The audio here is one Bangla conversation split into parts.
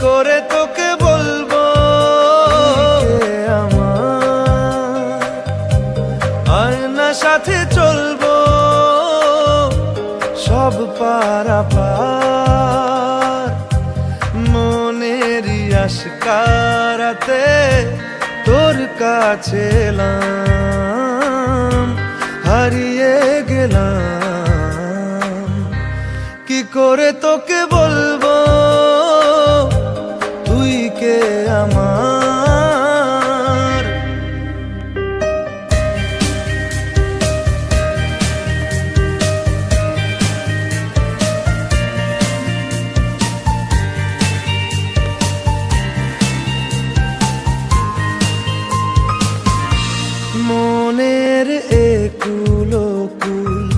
করে তোকে বলব। আমার আয়না সাথে চলবো। সব পারা পার মনেরই আশকারাতে তোর কাছে এলাম। হারিয়ে গেলাম। কি করে তোকে বলব? মনের একুলো কুল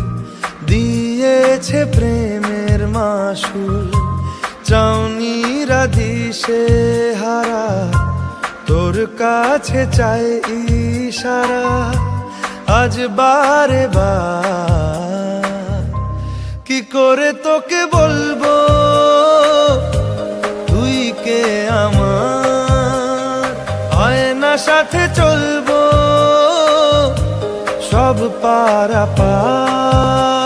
দিয়েছে প্রেমের মাসুল। চাউনিরা দিশে হারা, তোর কাছে চাই ইশারা। আজ বারে কি করে তোকে বলব? তুই কে আমার? আয়না সাথে চলবো? সব পারা পার